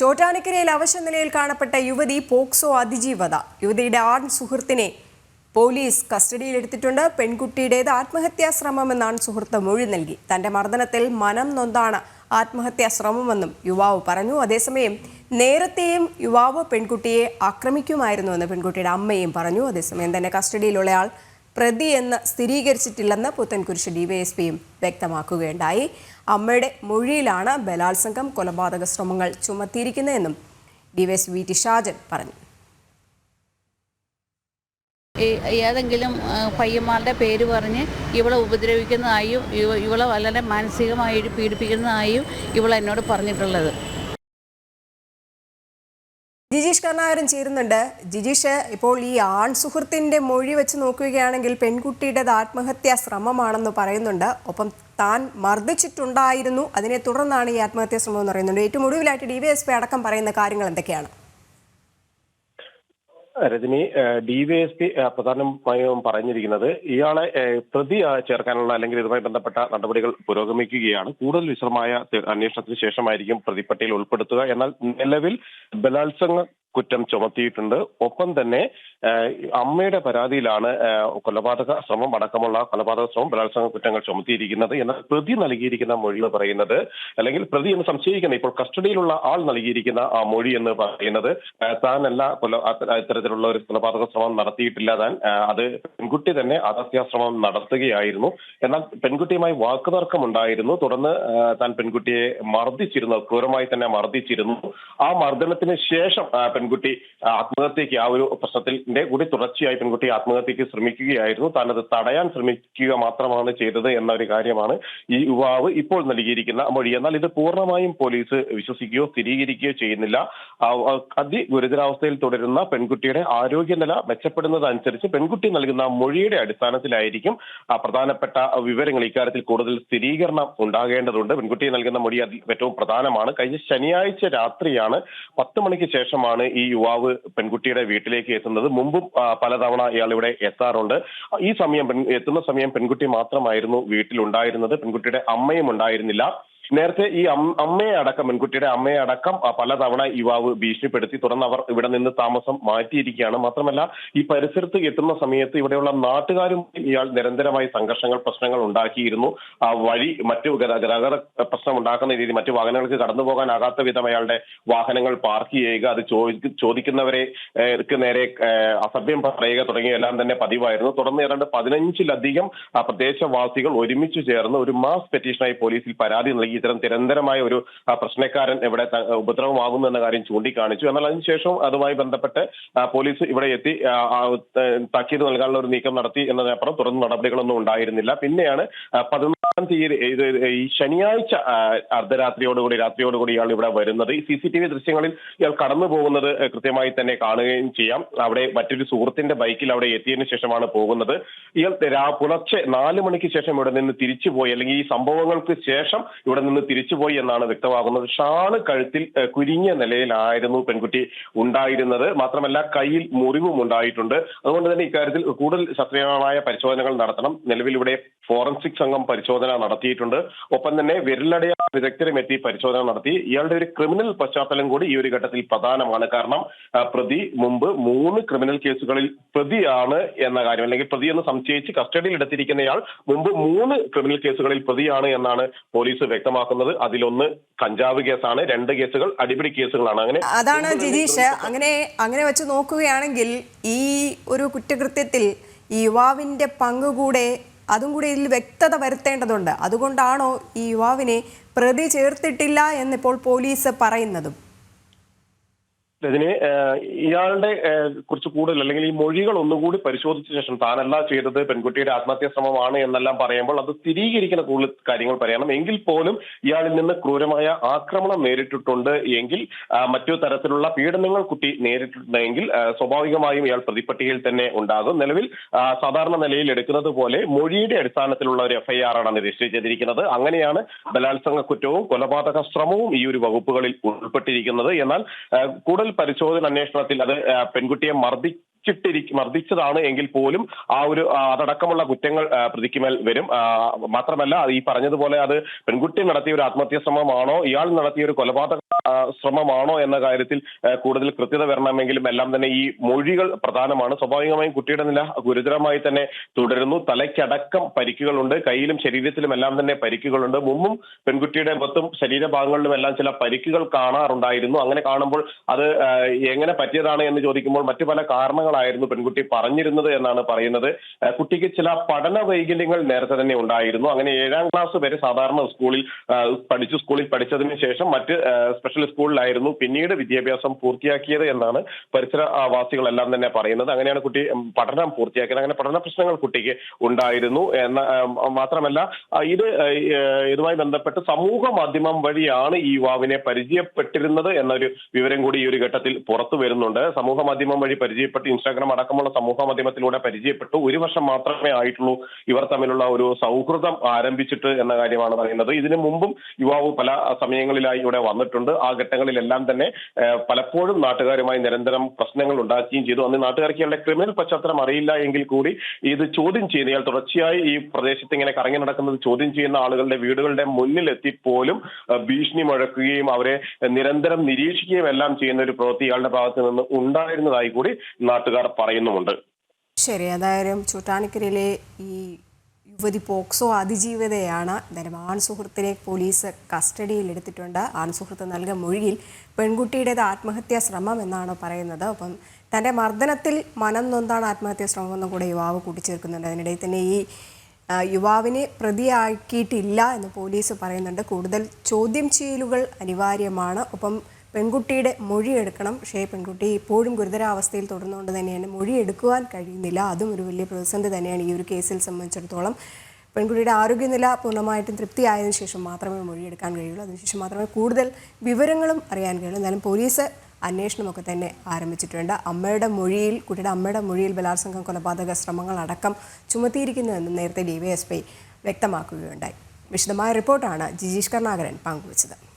ചോറ്റാനിക്കരയിൽ അവശനിലയിൽ കാണപ്പെട്ട യുവതി പോക്സോ അതിജീവത. യുവതിയുടെ ആൺ സുഹൃത്തിനെ പോലീസ് കസ്റ്റഡിയിലെടുത്തിട്ടുണ്ട് പെൺകുട്ടിയുടേത് ആത്മഹത്യാ ശ്രമമെന്നാണ് സുഹൃത്ത് മൊഴി നൽകി. തന്റെ മർദ്ദനത്തിൽ മനം നൊന്താണ് ആത്മഹത്യാ ശ്രമമെന്നും യുവാവ് പറഞ്ഞു. അതേസമയം നേരത്തെയും യുവാവ് പെൺകുട്ടിയെ ആക്രമിക്കുമായിരുന്നുവെന്ന് പെൺകുട്ടിയുടെ അമ്മയും പറഞ്ഞു. അതേസമയം തന്നെ കസ്റ്റഡിയിലുള്ളയാൾ പ്രതി എന്ന് സ്ഥിരീകരിച്ചിട്ടില്ലെന്ന് പുത്തൻകുരിശ് ഡിവൈഎസ്പിയും വ്യക്തമാക്കുകയുണ്ടായി. അമ്മയുടെ മൊഴിയിലാണ് ബലാത്സംഗം കൊലപാതക ശ്രമങ്ങൾ ചുമത്തിയിരിക്കുന്നതെന്നും ഡിവൈഎസ്പി വി ടി ഷാജൻ പറഞ്ഞു. ഏതെങ്കിലും പയ്യന്മാരുടെ പേര് പറഞ്ഞ് ഇവളെ ഉപദ്രവിക്കുന്നതായും ഇവ ഇവളെ വളരെ മാനസികമായി പീഡിപ്പിക്കുന്നതായും ഇവളെന്നോട് പറഞ്ഞിട്ടുള്ളത്. ജിജീഷ് കർണാകരൻ ചേരുന്നുണ്ട്. ജിജീഷ് ഇപ്പോൾ ഈ ആൺ സുഹൃത്തിന്റെ മൊഴി വെച്ച് നോക്കുകയാണെങ്കിൽ പെൺകുട്ടിയുടേത് ആത്മഹത്യാ ശ്രമമാണെന്ന് പറയുന്നുണ്ട്. ഒപ്പം താൻ മർദ്ദിച്ചിട്ടുണ്ടായിരുന്നു. അതിനെ തുടർന്നാണ് ഈ ആത്മഹത്യാ ശ്രമം എന്ന് പറയുന്നുണ്ട്. ഏറ്റവും ഒടുവിലായിട്ട് ഡിവൈഎസ്പി അടക്കം പറയുന്ന കാര്യങ്ങൾ എന്തൊക്കെയാണ്? രജനി ഡിവൈഎസ്പി പ്രധാനമായും പറഞ്ഞിരിക്കുന്നത് ഇയാളെ പ്രതി ചേർക്കാനുള്ള അല്ലെങ്കിൽ ഇതുമായി ബന്ധപ്പെട്ട നടപടികൾ പുരോഗമിക്കുകയാണ്. കൂടുതൽ വിശദമായ അന്വേഷണത്തിന് ശേഷമായിരിക്കും പ്രതിപ്പട്ടിയിൽ ഉൾപ്പെടുത്തുക. എന്നാൽ നിലവിൽ ബലാത്സംഗ കുറ്റം ചുമത്തിയിട്ടുണ്ട്. ഒപ്പം തന്നെ അമ്മയുടെ പരാതിയിലാണ് കൊലപാതക ശ്രമം അടക്കമുള്ള കൊലപാതക ശ്രമം ബലാത്സംഗ കുറ്റങ്ങൾ ചുമത്തിയിരിക്കുന്നത്. എന്ന പ്രതി നൽകിയിരിക്കുന്ന മൊഴി എന്ന് പറയുന്നത് അല്ലെങ്കിൽ പ്രതി എന്ന് സംശയിക്കുന്ന ഇപ്പോൾ കസ്റ്റഡിയിലുള്ള ആൾ നൽകിയിരിക്കുന്ന ആ മൊഴി എന്ന് പറയുന്നത് താനല്ല കൊല അത്ത- ഇത്തരത്തിലുള്ള ഒരു കൊലപാതക ശ്രമം നടത്തിയിട്ടില്ല താൻ. അത് പെൺകുട്ടി തന്നെ ആത്മഹത്യാ ശ്രമം നടത്തുകയായിരുന്നു. എന്നാൽ പെൺകുട്ടിയുമായി വാക്കുതർക്കം ഉണ്ടായിരുന്നു തുടർന്ന് താൻ പെൺകുട്ടിയെ മർദ്ദിച്ചിരുന്നു. ക്രൂരമായി തന്നെ മർദ്ദിച്ചിരുന്നു. ആ മർദ്ദനത്തിന് ശേഷം പെൺകുട്ടി ആത്മഹത്യക്ക് ആ ഒരു പ്രശ്നത്തിന്റെ കൂടി തുടർച്ചയായി പെൺകുട്ടി ആത്മഹത്യക്ക് ശ്രമിക്കുകയായിരുന്നു. താൻ അത് തടയാൻ ശ്രമിക്കുക മാത്രമാണ് ചെയ്തത് എന്ന ഒരു കാര്യമാണ് ഈ യുവാവ് ഇപ്പോൾ നൽകിയിരിക്കുന്ന മൊഴി. എന്നാൽ ഇത് പൂർണമായും പോലീസ് വിശ്വസിക്കുകയോ സ്ഥിരീകരിക്കുകയോ ചെയ്യുന്നില്ല. അതി ഗുരുതരാവസ്ഥയിൽ തുടരുന്ന പെൺകുട്ടിയുടെ ആരോഗ്യനില മെച്ചപ്പെടുന്നതനുസരിച്ച് പെൺകുട്ടി നൽകുന്ന മൊഴിയുടെ അടിസ്ഥാനത്തിലായിരിക്കും പ്രധാനപ്പെട്ട വിവരങ്ങൾ ഇക്കാര്യത്തിൽ കൂടുതൽ സ്ഥിരീകരണം ഉണ്ടാകേണ്ടതുണ്ട്. പെൺകുട്ടി നൽകുന്ന മൊഴി ഏറ്റവും പ്രധാനമാണ്. കഴിഞ്ഞ ശനിയാഴ്ച രാത്രിയാണ് പത്ത് മണിക്ക് ശേഷമാണ് ഈ യുവാവ് പെൺകുട്ടിയുടെ വീട്ടിലേക്ക് എത്തുന്നത്. മുമ്പും പലതവണ ഇയാൾ ഇവിടെ എത്താറുണ്ട്. ഈ സമയം എത്തുന്ന സമയം പെൺകുട്ടി മാത്രമായിരുന്നു വീട്ടിലുണ്ടായിരുന്നത്. പെൺകുട്ടിയുടെ അമ്മയും ഉണ്ടായിരുന്നില്ല. നേരത്തെ ഈ അമ്മയെ അടക്കം പെൺകുട്ടിയുടെ അമ്മയെ അടക്കം പലതവണ യുവാവ് ഭീഷണിപ്പെടുത്തി തുടർന്ന് അവർ ഇവിടെ നിന്ന് താമസം മാറ്റിയിരിക്കുകയാണ്. മാത്രമല്ല ഈ പരിസരത്ത് എത്തുന്ന സമയത്ത് ഇവിടെയുള്ള നാട്ടുകാരും ഇയാൾ നിരന്തരമായി സംഘർഷങ്ങൾ പ്രശ്നങ്ങൾ ഉണ്ടാക്കിയിരുന്നു. ആ വഴി മറ്റു ഗത- ഗതാഗത പ്രശ്നം ഉണ്ടാക്കുന്ന രീതി മറ്റു വാഹനങ്ങൾക്ക് കടന്നു പോകാനാകാത്ത വിധം അയാളുടെ വാഹനങ്ങൾ പാർക്ക് ചെയ്യുക അത് ചോദിക്കുന്നവരെ നേരെ അസഭ്യം പറയുക തുടങ്ങിയ എല്ലാം തന്നെ പതിവായിരുന്നു. തുടർന്ന് ഏതാണ്ട് പതിനഞ്ചിലധികം പ്രദേശവാസികൾ ഒരുമിച്ച് ചേർന്ന് ഒരു മാസ് പെറ്റീഷനായി പോലീസിൽ പരാതി നൽകി. ഇത്തരം നിരന്തരമായ ഒരു പ്രശ്നക്കാരൻ ഇവിടെ ഉപദ്രവമാകുന്നു എന്ന കാര്യം ചൂണ്ടിക്കാണിച്ചു. എന്നാൽ അതിനുശേഷം അതുമായി ബന്ധപ്പെട്ട് പോലീസ് ഇവിടെ എത്തി താക്കീത് നൽകാനുള്ള ഒരു നീക്കം നടത്തി എന്നതിനപ്പുറം തുടർന്ന് നടപടികളൊന്നും ഉണ്ടായിരുന്നില്ല. പിന്നെയാണ് ആ, പതിനാലാം തീയതി ഈ ശനിയാഴ്ച അർദ്ധരാത്രിയോടുകൂടി രാത്രിയോടുകൂടി ഇയാൾ ഇവിടെ വരുന്നത്. ഈ സി സി ടി വി ദൃശ്യങ്ങളിൽ ഇയാൾ കടന്നു പോകുന്നത് കൃത്യമായി തന്നെ കാണുകയും ചെയ്യാം. അവിടെ മറ്റൊരു സുഹൃത്തിന്റെ ബൈക്കിൽ അവിടെ എത്തിയതിനു ശേഷമാണ് പോകുന്നത്. ഇയാൾ പുലർച്ചെ നാല് മണിക്ക് ശേഷം ഇവിടെ നിന്ന് തിരിച്ചുപോയി. അല്ലെങ്കിൽ ഈ സംഭവങ്ങൾക്ക് ശേഷം ഇവിടെ നിന്ന് തിരിച്ചുപോയി എന്നാണ് വ്യക്തമാകുന്നത്. ഷാൾ കഴുത്തിൽ കുരിഞ്ഞ നിലയിലായിരുന്നു പെൺകുട്ടി ഉണ്ടായിരുന്നത്. മാത്രമല്ല കയ്യിൽ മുറിവും ഉണ്ടായിട്ടുണ്ട്. അതുകൊണ്ട് തന്നെ ഇക്കാര്യത്തിൽ കൂടുതൽ ശാസ്ത്രീയമായ പരിശോധനകൾ നടത്തണം. നിലവിൽ ഇവിടെ ഫോറൻസിക് സംഘം പരിശോധന നടത്തിയിട്ടുണ്ട്. ഒപ്പം തന്നെ വിരലടയാ വിദഗ്ധരും എത്തി പരിശോധന നടത്തി. ഇയാളുടെ ഒരു ക്രിമിനൽ പശ്ചാത്തലം കൂടി ഈ ഒരു ഘട്ടത്തിൽ പ്രധാനമാണ്. കാരണം പ്രതി മുമ്പ് മൂന്ന് ക്രിമിനൽ കേസുകളിൽ പ്രതിയാണ് എന്ന കാര്യം അല്ലെങ്കിൽ പ്രതി എന്ന് സംശയിച്ച് കസ്റ്റഡിയിൽ എടുത്തിരിക്കുന്നയാൾ മുമ്പ് മൂന്ന് ക്രിമിനൽ കേസുകളിൽ പ്രതിയാണ് എന്നാണ് പോലീസ് വ്യക്തമാക്കുന്നത്. അതിലൊന്ന് കഞ്ചാവ് കേസാണ് രണ്ട് കേസുകൾ അടിപിടി കേസുകളാണ്. അങ്ങനെ അതാണ് ജിജീഷ് അങ്ങനെ അങ്ങനെ വെച്ച് നോക്കുകയാണെങ്കിൽ ഈ ഒരു കുറ്റകൃത്യത്തിൽ ഈ യുവാവിന്റെ പങ്ക് കൂടെ അതും കൂടി ഇതിൽ വ്യക്തത വരുത്തേണ്ടതുണ്ട്. അതുകൊണ്ടാണോ ഈ യുവാവിനെ പ്രതി ചേർത്തിട്ടില്ല എന്നിപ്പോൾ പോലീസ് പറയുന്നതും? രജനി ഇയാളുടെ കുറിച്ച് കൂടുതൽ അല്ലെങ്കിൽ ഈ മൊഴികൾ ഒന്നുകൂടി പരിശോധിച്ച ശേഷം താനല്ല ചെയ്തത്? പെൺകുട്ടിയുടെ ആത്മഹത്യാ ശ്രമമാണ് എന്നെല്ലാം പറയുമ്പോൾ അത് സ്ഥിരീകരിക്കുന്ന കൂടുതൽ കാര്യങ്ങൾ പറയണം. എങ്കിൽ പോലും ഇയാളിൽ നിന്ന് ക്രൂരമായ ആക്രമണം നേരിട്ടിട്ടുണ്ട് എങ്കിൽ മറ്റു തരത്തിലുള്ള പീഡനങ്ങൾ കുട്ടി നേരിട്ടിട്ടുണ്ടെങ്കിൽ സ്വാഭാവികമായും ഇയാൾ പ്രതിപ്പട്ടികയിൽ തന്നെ ഉണ്ടാകും. നിലവിൽ സാധാരണ നിലയിൽ എടുക്കുന്നത് പോലെ മൊഴിയുടെ അടിസ്ഥാനത്തിലുള്ള ഒരു എഫ്ഐആർ ആണ് രജിസ്റ്റർ ചെയ്തിരിക്കുന്നത്. അങ്ങനെയാണ് ബലാത്സംഗ കുറ്റവും കൊലപാതക ശ്രമവും ഈ ഒരു വകുപ്പുകളിൽ ഉൾപ്പെട്ടിരിക്കുന്നത്. എന്നാൽ കൂടുതൽ പരിശോധന അന്വേഷണത്തിൽ അത് പെൺകുട്ടിയെ മർദ്ദി മർദ്ദിച്ചിട്ടിരി മർദ്ദിച്ചതാണ് എങ്കിൽ പോലും ആ ഒരു അതടക്കമുള്ള കുറ്റങ്ങൾ ആ, പ്രതിക്ക് മേൽ വരും മാത്രമല്ല ഈ പറഞ്ഞതുപോലെ അത് പെൺകുട്ടി നടത്തിയ ഒരു ആത്മഹത്യാ ശ്രമമാണോ ഇയാൾ നടത്തിയ ഒരു കൊലപാതക ശ്രമമാണോ എന്ന കാര്യത്തിൽ കൂടുതൽ കൃത്യത വരണമെങ്കിലും എല്ലാം തന്നെ ഈ മൊഴികൾ പ്രധാനമാണ്. സ്വാഭാവികമായും കുട്ടിയുടെ നില ഗുരുതരമായി തന്നെ തുടരുന്നു. തലയ്ക്കടക്കം പരിക്കുകളുണ്ട്. കയ്യിലും ശരീരത്തിലും എല്ലാം തന്നെ പരിക്കുകളുണ്ട്. മുമ്പും പെൺകുട്ടിയുടെ മൊത്തം ശരീരഭാഗങ്ങളിലും എല്ലാം ചില പരിക്കുകൾ കാണാറുണ്ടായിരുന്നു. അങ്ങനെ കാണുമ്പോൾ അത് എങ്ങനെ പറ്റിയതാണ് എന്ന് ചോദിക്കുമ്പോൾ മറ്റു പല കാരണങ്ങളായിരുന്നു പെൺകുട്ടി പറഞ്ഞിരുന്നത് എന്നാണ് പറയുന്നത്. കുട്ടിക്ക് ചില പഠന വൈകല്യങ്ങൾ നേരത്തെ തന്നെ ഉണ്ടായിരുന്നു. അങ്ങനെ ഏഴാം ക്ലാസ് വരെ സാധാരണ സ്കൂളിൽ പഠിച്ചു സ്കൂളിൽ പഠിച്ചതിന് ശേഷം മറ്റ് സ്പെഷ്യൽ സ്കൂളിലായിരുന്നു പിന്നീട് വിദ്യാഭ്യാസം പൂർത്തിയാക്കിയത് എന്നാണ് പരിസരവാസികളെല്ലാം തന്നെ പറയുന്നത്. അങ്ങനെയാണ് കുട്ടി പഠനം പൂർത്തിയാക്കിയത്. അങ്ങനെ പഠന പ്രശ്നങ്ങൾ കുട്ടിക്ക് ഉണ്ടായിരുന്നു. എന്ന മാത്രമല്ല ഇത് ഇതുമായി ബന്ധപ്പെട്ട് സമൂഹ മാധ്യമം വഴിയാണ് ഈ യുവാവിനെ പരിചയപ്പെട്ടിരുന്നത് എന്നൊരു വിവരം കൂടി ഈ ഒരു ഘട്ടത്തിൽ പുറത്തു വരുന്നുണ്ട്. സമൂഹ മാധ്യമം വഴി പരിചയപ്പെട്ട് ഇൻസ്റ്റാഗ്രാം അടക്കമുള്ള സമൂഹ മാധ്യമത്തിലൂടെ പരിചയപ്പെട്ടു. ഒരു വർഷം മാത്രമേ ആയിട്ടുള്ളൂ ഇവർ തമ്മിലുള്ള ഒരു സൗഹൃദം ആരംഭിച്ചിട്ട് എന്ന കാര്യമാണ് പറയുന്നത്. ഇതിനു മുമ്പും യുവാവ് പല സമയങ്ങളിലായി ഇവിടെ വന്നിട്ടുണ്ട്. ആ ഘട്ടങ്ങളിലെല്ലാം തന്നെ പലപ്പോഴും നാട്ടുകാരുമായി നിരന്തരം പ്രശ്നങ്ങൾ ഉണ്ടാക്കുകയും ചെയ്തു. അന്ന് നാട്ടുകാർക്ക് ഇയാളുടെ ക്രിമിനൽ പശ്ചാത്തലം അറിയില്ല എങ്കിൽ കൂടി ഇത് ചോദ്യം ചെയ്യുന്ന. തുടർച്ചയായി ഈ പ്രദേശത്ത് ഇങ്ങനെ കറങ്ങി നടക്കുന്നത് ചോദ്യം ചെയ്യുന്ന ആളുകളുടെ വീടുകളുടെ മുന്നിലെത്തി പോലും ഭീഷണി മുഴക്കുകയും അവരെ നിരന്തരം നിരീക്ഷിക്കുകയും എല്ലാം ചെയ്യുന്ന ഒരു പ്രവൃത്തി ഇയാളുടെ ഭാഗത്ത് നിന്ന് ഉണ്ടായിരുന്നതായി കൂടി നാട്ടുകാർ പറയുന്നുമുണ്ട്. ശരി അതായത് ചൂട്ടാനിക്കരയിലെ ഈ യുവതി പോക്സോ അതിജീവിതയാണ് എന്തായാലും ആൺ സുഹൃത്തിനെ പോലീസ് കസ്റ്റഡിയിൽ എടുത്തിട്ടുണ്ട്. ആൺ സുഹൃത്ത് നൽകിയ മൊഴിയിൽ പെൺകുട്ടിയുടേത് ആത്മഹത്യാ ശ്രമം എന്നാണ് പറയുന്നത്. അപ്പം തന്റെ മർദ്ദനത്തിൽ മനം നൊന്താണ് ആത്മഹത്യാ ശ്രമമെന്നും കൂടെ യുവാവ് കൂട്ടിച്ചേർക്കുന്നുണ്ട്. അതിനിടയിൽ തന്നെ ഈ യുവാവിനെ പ്രതിയാക്കിയിട്ടില്ല എന്ന് പോലീസ് പറയുന്നുണ്ട്. കൂടുതൽ ചോദ്യം ചെയ്യലുകൾ അനിവാര്യമാണ്. ഒപ്പം പെൺകുട്ടിയുടെ മൊഴി എടുക്കണം പക്ഷേ പെൺകുട്ടി ഇപ്പോഴും ഗുരുതരാവസ്ഥയിൽ തുടർന്നുകൊണ്ട് തന്നെയാണ് മൊഴി എടുക്കുവാൻ കഴിയുന്നില്ല. അതും ഒരു വലിയ പ്രതിസന്ധി തന്നെയാണ് ഈ ഒരു കേസിൽ സംബന്ധിച്ചിടത്തോളം. പെൺകുട്ടിയുടെ ആരോഗ്യനില പൂർണമായിട്ടും തൃപ്തിയായതിനു ശേഷം മാത്രമേ മൊഴിയെടുക്കാൻ കഴിയുള്ളൂ. അതിനുശേഷം മാത്രമേ കൂടുതൽ വിവരങ്ങളും അറിയാൻ കഴിയുള്ളൂ. എന്നാലും പോലീസ് അന്വേഷണമൊക്കെ തന്നെ ആരംഭിച്ചിട്ടുണ്ട്. അമ്മയുടെ മൊഴിയിൽ കുട്ടിയുടെ അമ്മയുടെ മൊഴിയിൽ ബലാത്സംഗം കൊലപാതക ശ്രമങ്ങൾ അടക്കം ചുമത്തിയിരിക്കുന്നുവെന്നും നേരത്തെ ഡിവൈഎസ്പി വ്യക്തമാക്കുകയുണ്ടായി. വിശദമായ റിപ്പോർട്ടാണ് ജിജീഷ് കർണാകരൻ പങ്കുവച്ചത്.